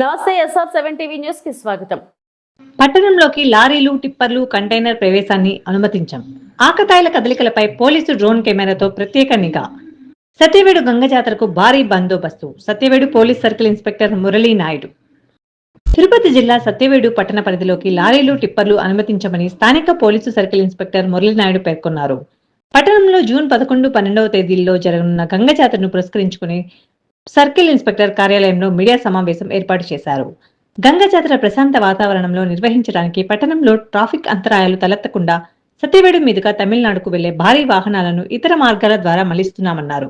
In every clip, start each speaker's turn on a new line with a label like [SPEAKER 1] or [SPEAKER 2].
[SPEAKER 1] నమస్తే SR seven TV న్యూస్కి స్వాగతం.
[SPEAKER 2] పట్టణంలోకి లారీలు టిప్పర్లు కంటైనర్ ప్రవేశాన్ని అనుమతించాం. ఆకతాయిల కదలికలపై పోలీసు డ్రోన్ కెమెరాతో ప్రత్యేక నిఘా. సత్యవేడు గంగ జాతరకు భారీ బందోబస్తు. Satyavedu police circle inspector Murali Naidu. Tirupati జిల్లా సత్యవేడు పట్టణ పరిధిలోకి లారీలు టిప్పర్లు అనుమతించమని స్థానిక police circle inspector Murali Naidu పేర్కొన్నారు. పట్టణంలో జూన్ పదకొండు పన్నెండవ తేదీల్లో జరగనున్న గంగ జాతరను పురస్కరించుకుని సర్కిల్ ఇన్స్పెక్టర్ కార్యాలయంలో మీడియా సమావేశం ఏర్పాటు చేశారు. గంగ జాతర ప్రశాంత వాతావరణంలో నిర్వహించడానికి పట్టణంలో ట్రాఫిక్ అంతరాయాలు తలెత్తకుండా సత్యవేడు మీదుగా తమిళనాడుకు వెళ్ళే భారీ వాహనాలను ఇతర మార్గాల ద్వారా మళ్ళిస్తున్నామన్నారు.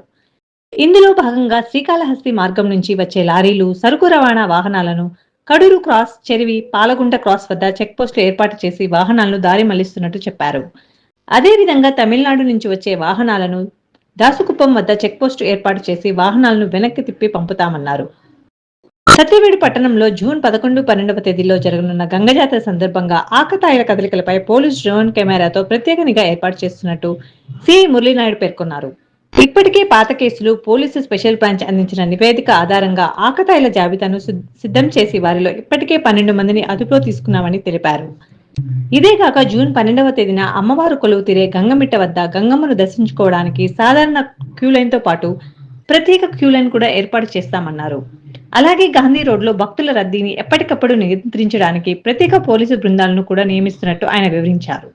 [SPEAKER 2] ఇందులో భాగంగా శ్రీకాళహస్తి మార్గం నుంచి వచ్చే లారీలు సరుకు రవాణా వాహనాలను కడూరు క్రాస్ చెరివి పాలగుంట క్రాస్ వద్ద చెక్పోస్టులు ఏర్పాటు చేసి వాహనాలను దారి మళ్ళిస్తున్నట్టు చెప్పారు. అదేవిధంగా తమిళనాడు నుంచి వచ్చే వాహనాలను దాసుకుప్పం వద్ద చెక్పోస్టు ఏర్పాటు చేసి వాహనాలను వెనక్కి తిప్పి పంపుతామన్నారు. సత్యవేడి పట్టణంలో జూన్ పదకొండు పన్నెండవ తేదీలో జరగనున్న గంగజాతర సందర్భంగా ఆకతాయిల కదలికలపై పోలీస్ డ్రోన్ కెమెరాతో ప్రత్యేక నిఘా ఏర్పాటు చేస్తున్నట్టు సిఐ మురళీనాయుడు పేర్కొన్నారు. ఇప్పటికే పాత కేసులు పోలీసు స్పెషల్ బ్రాంచ్ అందించిన నివేదిక ఆధారంగా ఆకతాయిల జాబితాను సిద్ధం చేసి వారిలో ఇప్పటికే పన్నెండు మందిని అదుపులో తీసుకున్నామని తెలిపారు. ఇదే కాక జూన్ పన్నెండవ తేదీన అమ్మవారు కొలువు తీరే గంగమిట్ట వద్ద గంగమ్మను దర్శించుకోవడానికి సాధారణ క్యూ లైన్తో పాటు ప్రత్యేక క్యూ లైన్ కూడా ఏర్పాటు చేస్తామన్నారు. అలాగే గాంధీ రోడ్లో భక్తుల రద్దీని ఎప్పటికప్పుడు నియంత్రించడానికి ప్రత్యేక పోలీసు బృందాలను కూడా నియమిస్తున్నట్టు ఆయన వివరించారు.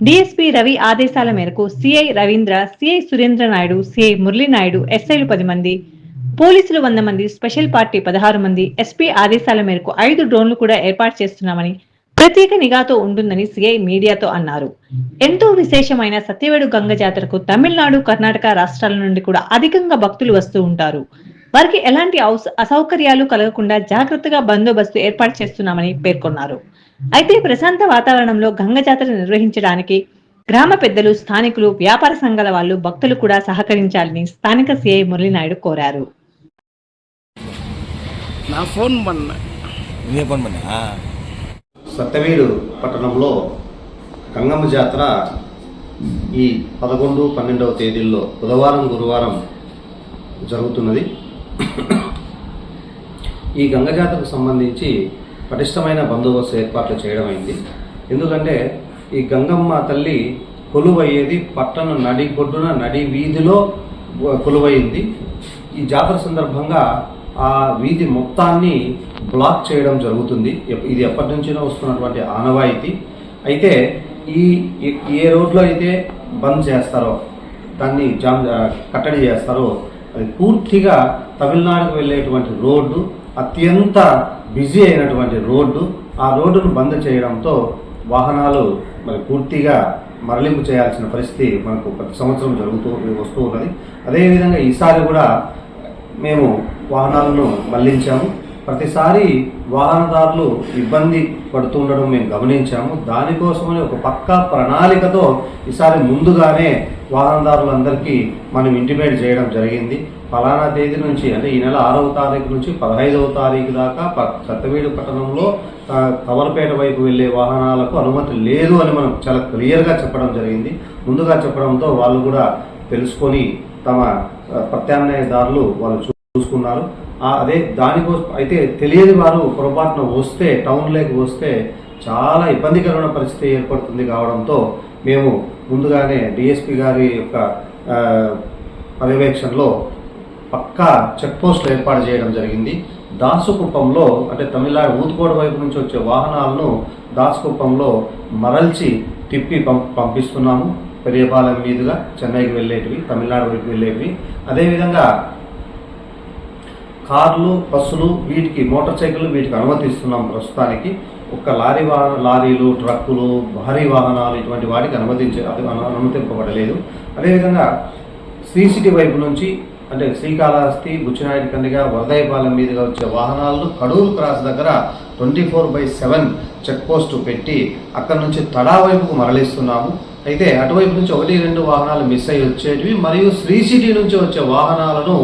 [SPEAKER 2] డిఎస్పీ రవి ఆదేశాల మేరకు CI Ravindra CI Surendra Naidu CI Muralinaidu ఎస్ఐలు పది మంది పోలీసులు వంద మంది స్పెషల్ పార్టీ పదహారు మంది ఎస్పీ ఆదేశాల మేరకు ఐదు డ్రోన్లు కూడా ఏర్పాటు చేస్తున్నామని ప్రత్యేక నిఘాతో ఉంటుందని సిఐ మీడియాతో అన్నారు. ఎంతో విశేషమైన సత్యవేడు గంగ జాతరకు తమిళనాడు కర్ణాటక రాష్ట్రాల నుండి కూడా అధికంగా భక్తులు వస్తూ ఉంటారు. వారికి ఎలాంటి అసౌకర్యాలు కలగకుండా జాగ్రత్తగా బందోబస్తు ఏర్పాటు చేస్తున్నామని పేర్కొన్నారు. అయితే ప్రశాంత వాతావరణంలో గంగ జాతర నిర్వహించడానికి గ్రామ పెద్దలు స్థానికులు వ్యాపార సంఘాల వాళ్ళు భక్తులు కూడా సహకరించాలని స్థానిక సిఐ మురళీనాయుడు కోరారు.
[SPEAKER 3] నా ఫోన్
[SPEAKER 4] సత్తవీడు పట్టణంలో గంగమ్మ జాతర ఈ పదకొండు పన్నెండవ తేదీల్లో బుధవారం గురువారం జరుగుతున్నది. ఈ గంగ జాతరకు సంబంధించి పటిష్టమైన బందోబస్తు ఏర్పాట్లు చేయడం అయింది. ఎందుకంటే ఈ గంగమ్మ తల్లి కొలువయ్యేది పట్టణ నడి నడి వీధిలో కొలువైంది ఈ జాతర సందర్భంగా ఆ వీధి మొత్తాన్ని బ్లాక్ చేయడం జరుగుతుంది. ఎప్- ఇది ఎప్పటి నుంచినో వస్తున్నటువంటి ఆనవాయితీ. అయితే ఈ ఏ రోడ్లో అయితే బంద్ చేస్తారో దాన్ని జామ్ కట్టడి చేస్తారో అది పూర్తిగా తమిళనాడుకు వెళ్ళేటువంటి రోడ్డు అత్యంత బిజీ అయినటువంటి రోడ్డు ఆ రోడ్డును బంద్ చేయడంతో వాహనాలు మరి పూర్తిగా మరలింపు చేయాల్సిన పరిస్థితి మనకు ప్రతి సంవత్సరం జరుగుతూ వస్తూ ఉన్నది. అదేవిధంగా ఈసారి కూడా మేము వాహనాలను మళ్ళించాము. ప్రతిసారి వాహనదారులు ఇబ్బంది పడుతుండడం మేము గమనించాము. దానికోసమని ఒక పక్కా ప్రణాళికతో ఈసారి ముందుగానే వాహనదారులందరికీ మనం ఇంటిమేట్ చేయడం జరిగింది. ఫలానా తేదీ నుంచి అంటే ఈ నెల ఆరవ తారీఖు నుంచి పదహైదవ తారీఖు దాకా ప- పట్టణంలో కవలపేట వైపు వెళ్ళే వాహనాలకు అనుమతి లేదు అని మనం చాలా క్లియర్గా చెప్పడం జరిగింది. ముందుగా చెప్పడంతో వాళ్ళు కూడా తెలుసుకొని తమ ప్రత్యామ్నాయ ప్రత్యామ్నాయదారులు వాళ్ళు చూసుకున్నారు. అదే దానికోసం అయితే తెలియని వారు పొరపాటున వస్తే టౌన్లోకి వస్తే చాలా ఇబ్బందికరమైన పరిస్థితి ఏర్పడుతుంది కావడంతో మేము ముందుగానే డిఎస్పి గారి యొక్క పర్యవేక్షణలో పక్కా చెక్ పోస్టులు ఏర్పాటు చేయడం జరిగింది. దాసుకుప్పంలో అంటే తమిళనాడు ఊతుకోట వైపు నుంచి వచ్చే వాహనాలను దాసుకుప్పంలో మరల్చి తిప్పి పంపిస్తున్నాము. పెరియపాలెం మీదుగా చెన్నైకి వెళ్ళేటివి తమిళనాడు వైపు వెళ్ళేటివి. అదేవిధంగా కార్లు బస్సులు వీటికి మోటార్ సైకిళ్ళు వీటికి అనుమతిస్తున్నాం ప్రస్తుతానికి. ఒక్క లారీ వాహన లారీలు ట్రక్కులు భారీ వాహనాలు ఇటువంటి వాటికి అనుమతించే అది అనుమతింపబడలేదు. అదేవిధంగా శ్రీ సిటీ వైపు నుంచి అంటే శ్రీకాళహస్తి బుచ్చినాయుడు కండిగా వరదయపాలెం మీదుగా వచ్చే వాహనాలను కడూరు క్రాస్ దగ్గర twenty four by seven check post పెట్టి అక్కడ నుంచి తడా వైపుకు మరలిస్తున్నాము. అయితే అటువైపు నుంచి ఒకటి రెండు వాహనాలు మిస్ అయ్యి వచ్చేటివి. మరియు శ్రీ సిటీ నుంచి వచ్చే వాహనాలను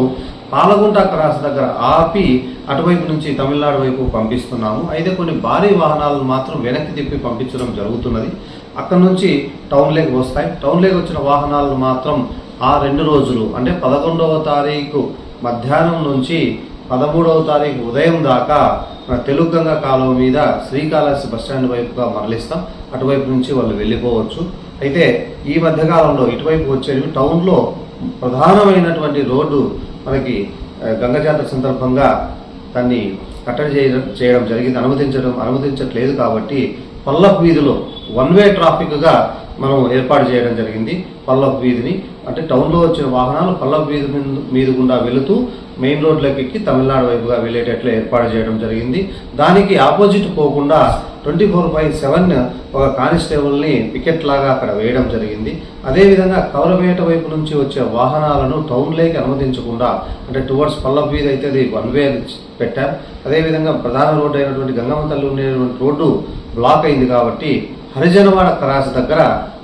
[SPEAKER 4] పాలగుంట క్రాస్ దగ్గర ఆపి అటువైపు నుంచి తమిళనాడు వైపు పంపిస్తున్నాము. అయితే కొన్ని భారీ వాహనాలను మాత్రం వెనక్కి తిప్పి పంపించడం జరుగుతున్నది. అక్కడ నుంచి టౌన్లోకి వస్తాయి. టౌన్లోకి వచ్చిన వాహనాలను మాత్రం ఆ రెండు రోజులు అంటే పదకొండవ తారీఖు మధ్యాహ్నం నుంచి పదమూడవ తారీఖు ఉదయం దాకా మన తెలుగంగ కాలువ మీద శ్రీకాళహస్తి బస్టాండ్ వైపుగా మరలిస్తాం. అటువైపు నుంచి వాళ్ళు వెళ్ళిపోవచ్చు. అయితే ఈ మధ్యకాలంలో ఇటువైపు వచ్చేవి టౌన్లో ప్రధానమైనటువంటి రోడ్డు మనకి ఆ, గంగ జాతర సందర్భంగా దాన్ని కట్టడి చేయడం చేయడం జరిగింది. అనుమతించడం అనుమతించట్లేదు కాబట్టి పల్లపు వీధిలో వన్ వే ట్రాఫిక్గా మనం ఏర్పాటు చేయడం జరిగింది. పల్లప్ వీధిని అంటే టౌన్లో వచ్చిన వాహనాలు పల్లపు వీధి మీద- గుండా వెళుతూ మెయిన్ రోడ్లకి ఎక్కి తమిళనాడు వైపుగా వెళ్ళేటట్లు ఏర్పాటు చేయడం జరిగింది. దానికి ఆపోజిట్ పోకుండా ట్వంటీ ఫోర్ బై సెవెన్ ఒక కానిస్టేబుల్ని పికెట్ లాగా అక్కడ వేయడం జరిగింది. అదేవిధంగా కౌరపేట వైపు నుంచి వచ్చే వాహనాలను టౌన్లోకి అనుమతించకుండా అంటే టువర్డ్స్ పల్లబ్ వీధి అయితే అది వన్ వే పెట్టారు. అదేవిధంగా ప్రధాన రోడ్డు అయినటువంటి గంగమ్మ తల్లి ఉండేటువంటి రోడ్డు బ్లాక్ అయింది కాబట్టి హరిజనవాడ క్రాస్ దగ్గర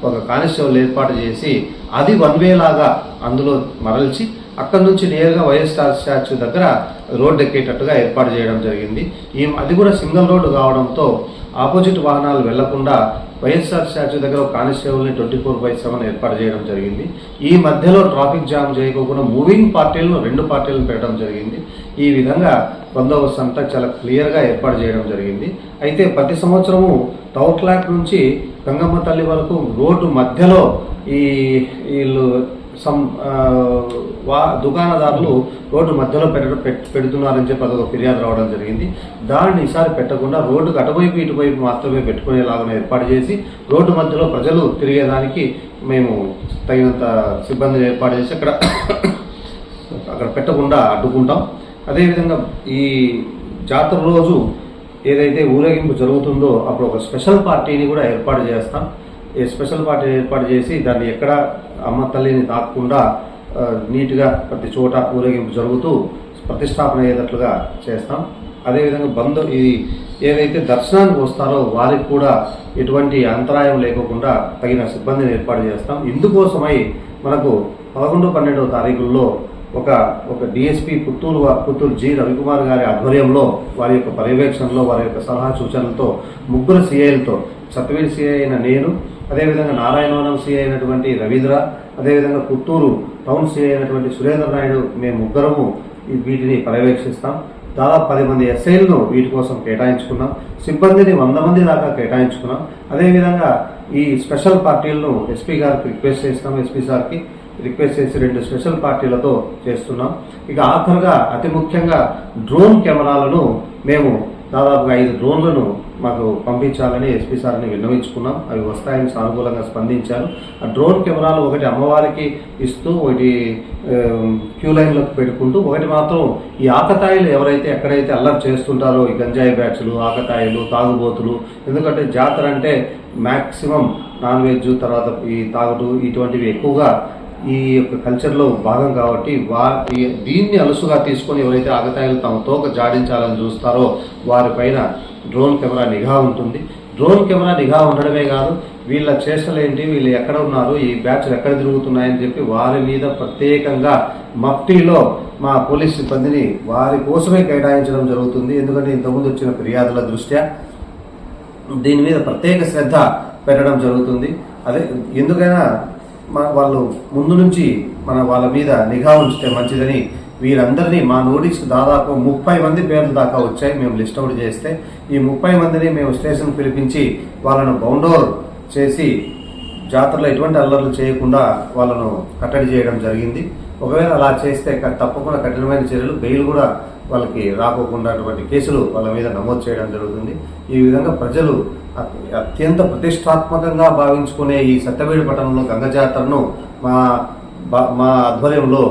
[SPEAKER 4] ఒక కానిస్టేబుల్ ఏర్పాటు చేసి అది వన్ వే లాగా అందులో మరల్చి అక్కడ నుంచి నేరుగా వైఎస్ఆర్ స్టాచ్యూ దగ్గర రోడ్డు ఎక్కేటట్టుగా ఏర్పాటు చేయడం జరిగింది. ఈ అది కూడా సింగిల్ రోడ్డు కావడంతో ఆపోజిట్ వాహనాలు వెళ్ళకుండా వైఎస్ఆర్ స్టాచ్యూ దగ్గర కానిస్టేబుల్ని ట్వంటీ ఫోర్ బై సెవెన్ ఏర్పాటు చేయడం జరిగింది. ఈ మధ్యలో ట్రాఫిక్ జామ్ చేయకోకుండా మూవింగ్ పార్టీలను రెండు పార్టీలను పెట్టడం జరిగింది. ఈ విధంగా బందోబస్తు అంతా చాలా క్లియర్గా ఏర్పాటు చేయడం జరిగింది. అయితే ప్రతి సంవత్సరము టౌట్లాక్ నుంచి గంగమ్మ తల్లి వరకు రోడ్డు మధ్యలో ఈ వీళ్ళు సం వా దుకాణదారులు రోడ్డు మధ్యలో పెట్ట పెడుతున్నారని చెప్పి అదొక ఫిర్యాదు రావడం జరిగింది. దాన్ని ఈసారి పెట్టకుండా రోడ్డుకు అటువైపు ఇటువైపు మాత్రమే పెట్టుకునేలాగా ఏర్పాటు చేసి రోడ్డు మధ్యలో ప్రజలు తిరిగేదానికి మేము తగినంత సిబ్బందిని ఏర్పాటు చేసి అక్కడ అక్కడ పెట్టకుండా అడ్డుకుంటాం. అదేవిధంగా ఈ జాతర రోజు ఏదైతే ఊరేగింపు జరుగుతుందో అప్పుడు ఒక స్పెషల్ పార్టీని కూడా ఏర్పాటు చేస్తాం. ఈ స్పెషల్ పార్టీ ఏర్పాటు చేసి దాన్ని ఎక్కడ అమ్మ తల్లిని తాకకుండా నీట్గా ప్రతి చోట ఊరేగింపు జరుగుతూ ప్రతిష్టాపన అయ్యేటట్లుగా చేస్తాం. అదేవిధంగా బంధు ఇది ఏదైతే దర్శనానికి వస్తారో వారికి కూడా ఎటువంటి అంతరాయం లేకోకుండా తగిన సిబ్బందిని ఏర్పాటు చేస్తాం. ఇందుకోసమై మనకు పదకొండు పన్నెండవ తారీఖుల్లో ఒక ఒక డిఎస్పి పుత్తూరు పుత్తూరు జి రవికుమార్ గారి ఆధ్వర్యంలో వారి యొక్క పర్యవేక్షణలో వారి యొక్క సలహా సూచనలతో ముగ్గురు సిఐలతో సత్యవీడి సిఐ అయిన నేను అదేవిధంగా నారాయణవనం సిఐ అయినటువంటి రవీంద్ర అదేవిధంగా పుత్తూరు టౌన్ సిఐ అయినటువంటి సురేంద్ర నాయుడు మేము ముగ్గురము వీటిని పర్యవేక్షిస్తాం. దాదాపు పది మంది ఎస్ఐలను వీటి కోసం కేటాయించుకున్నాం. సిబ్బందిని వంద మంది దాకా కేటాయించుకున్నాం. అదేవిధంగా ఈ స్పెషల్ పార్టీలను ఎస్పీ గారికి రిక్వెస్ట్ చేస్తాం ఎస్పీ సార్కి. రిక్వెస్ట్ చేసి రెండు స్పెషల్ పార్టీలతో చేస్తున్నాం. ఇక ఆఖరుగా అతి ముఖ్యంగా డ్రోన్ కెమెరాలను మేము దాదాపుగా ఐదు డ్రోన్లను మాకు పంపించాలని ఎస్పీ సార్ని విన్నవించుకున్నాం. అవి వస్తాయని సానుకూలంగా స్పందించారు. ఆ డ్రోన్ కెమెరాలు ఒకటి అమ్మవారికి ఇస్తూ ఒకటి క్యూ లైన్లకు పెట్టుకుంటూ ఒకటి మాత్రం ఈ ఆకతాయిలు ఎవరైతే ఎక్కడైతే అల్లరి చేస్తుంటారో ఈ గంజాయి బ్యాచ్లు ఆకతాయిలు తాగుబోతులు ఎందుకంటే జాతర అంటే మ్యాక్సిమం నాన్ వెజ్ తర్వాత ఈ తాగుడు ఇటువంటివి ఎక్కువగా ఈ యొక్క కల్చర్లో భాగం కాబట్టి వా దీన్ని అలుసుగా తీసుకొని ఎవరైతే ఆగతాయిలు తమ తోక జాడించాలని చూస్తారో వారిపైన డ్రోన్ కెమెరా నిఘా ఉంటుంది. డ్రోన్ కెమెరా నిఘా ఉండడమే కాదు వీళ్ళ చేష్టలు ఏంటి వీళ్ళు ఎక్కడ ఉన్నారు ఈ బ్యాచ్లు ఎక్కడ తిరుగుతున్నాయని చెప్పి వారి మీద ప్రత్యేకంగా మఫ్టీలో మా పోలీస్ సిబ్బందిని వారి కోసమే కేటాయించడం జరుగుతుంది. ఎందుకంటే ఇంతకుముందు వచ్చిన ఫిర్యాదుల దృష్ట్యా దీని మీద ప్రత్యేక శ్రద్ధ పెట్టడం జరుగుతుంది. అదే ఎందుకైనా వాళ్ళు ముందు నుంచి మన వాళ్ళ మీద నిఘా ఉంచితే మంచిదని వీరందరినీ మా నోటీస్ దాదాపు ముప్పై మంది పేర్లు దాకా వచ్చాయి మేము లిస్ట్ అవుట్ చేస్తే. ఈ ముప్పై మందిని మేము స్టేషన్ పిలిపించి వాళ్ళను బౌండోర్ చేసి జాతరలో ఎటువంటి అల్లర్లు చేయకుండా వాళ్ళను కట్టడి చేయడం జరిగింది. ఒకవేళ అలా చేస్తే తప్పకుండా కఠినమైన చర్యలు బెయిల్ కూడా వాళ్ళకి రాకోకుండా అటువంటి కేసులు వాళ్ళ మీద నమోదు చేయడం జరుగుతుంది. ఈ విధంగా ప్రజలు అత్యంత ప్రతిష్టాత్మకంగా భావించుకునే ఈ సత్యవేడి పట్టణంలో గంగ జాతరను మా బా- మా ఆధ్వర్యంలో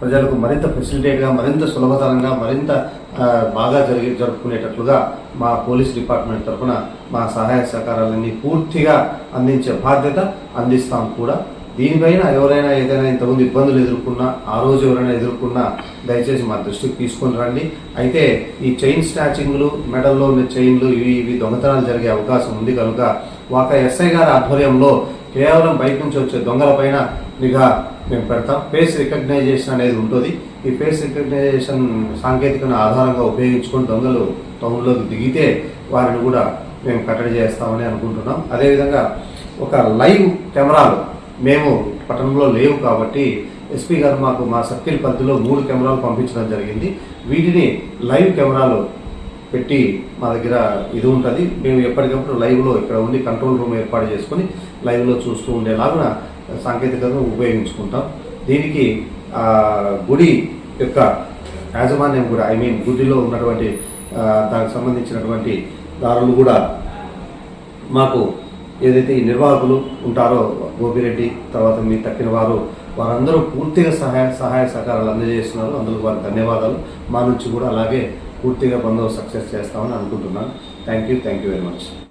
[SPEAKER 4] ప్రజలకు మరింత ఫెసిలిటేట్గా మరింత సులభతరంగా మరింత బాగా జరిగి జరుపుకునేటట్లుగా మా పోలీస్ డిపార్ట్మెంట్ తరఫున మా సహాయ సహకారాలన్నీ పూర్తిగా అందించే బాధ్యత అందిస్తాం కూడా. దీనిపైన ఎవరైనా ఏదైనా ఇంతకుముందు ఇబ్బందులు ఎదుర్కొన్నా ఆ రోజు ఎవరైనా ఎదుర్కొన్నా దయచేసి మా దృష్టికి తీసుకొని రండి. అయితే ఈ చైన్ స్నాచింగ్లు మెడల్లో ఉన్న చైన్లు ఇవి ఇవి దొంగతనాలు జరిగే అవకాశం ఉంది కనుక ఒక ఎస్ఐ గారి ఆధ్వర్యంలో కేవలం బయట నుంచి వచ్చే దొంగలపైన నిఘా మేము పెడతాం. ఫేస్ రికగ్నైజేషన్ అనేది ఉంటుంది. ఈ ఫేస్ రికగ్నైజేషన్ సాంకేతికను ఆధారంగా ఉపయోగించుకొని దొంగలు టౌన్లోకి దిగితే వారిని కూడా మేము కట్టడి చేస్తామని అనుకుంటున్నాం. అదేవిధంగా ఒక లైవ్ కెమెరాలు మేము పట్టణంలో లేవు కాబట్టి ఎస్పీ గారు మాకు మా సర్కిల్ పరిధిలో మూడు కెమెరాలు పంపించడం జరిగింది. వీటిని లైవ్ కెమెరాలు పెట్టి మా దగ్గర ఇది ఉంటుంది. మేము ఎప్పటికప్పుడు లైవ్లో ఇక్కడ ఉండి కంట్రోల్ రూమ్ ఏర్పాటు చేసుకొని లైవ్లో చూస్తూ ఉండేలాగా సాంకేతికతను ఉపయోగించుకుంటాం. దీనికి గుడి యొక్క యాజమాన్యం కూడా ఐ మీన్ గుడిలో ఉన్నటువంటి దానికి సంబంధించినటువంటి దారులు కూడా మాకు ఏదైతే ఈ నిర్వాహకులు ఉంటారో గోపిరెడ్డి తర్వాత మీ తక్కిన వారు వారందరూ పూర్తిగా సహాయ సహాయ సహకారాలు అందజేస్తున్నారు. అందుకు వారికి ధన్యవాదాలు. మా నుంచి కూడా అలాగే పూర్తిగా బంధువు సక్సెస్ చేస్తామని అనుకుంటున్నాను. Thank you thank you very much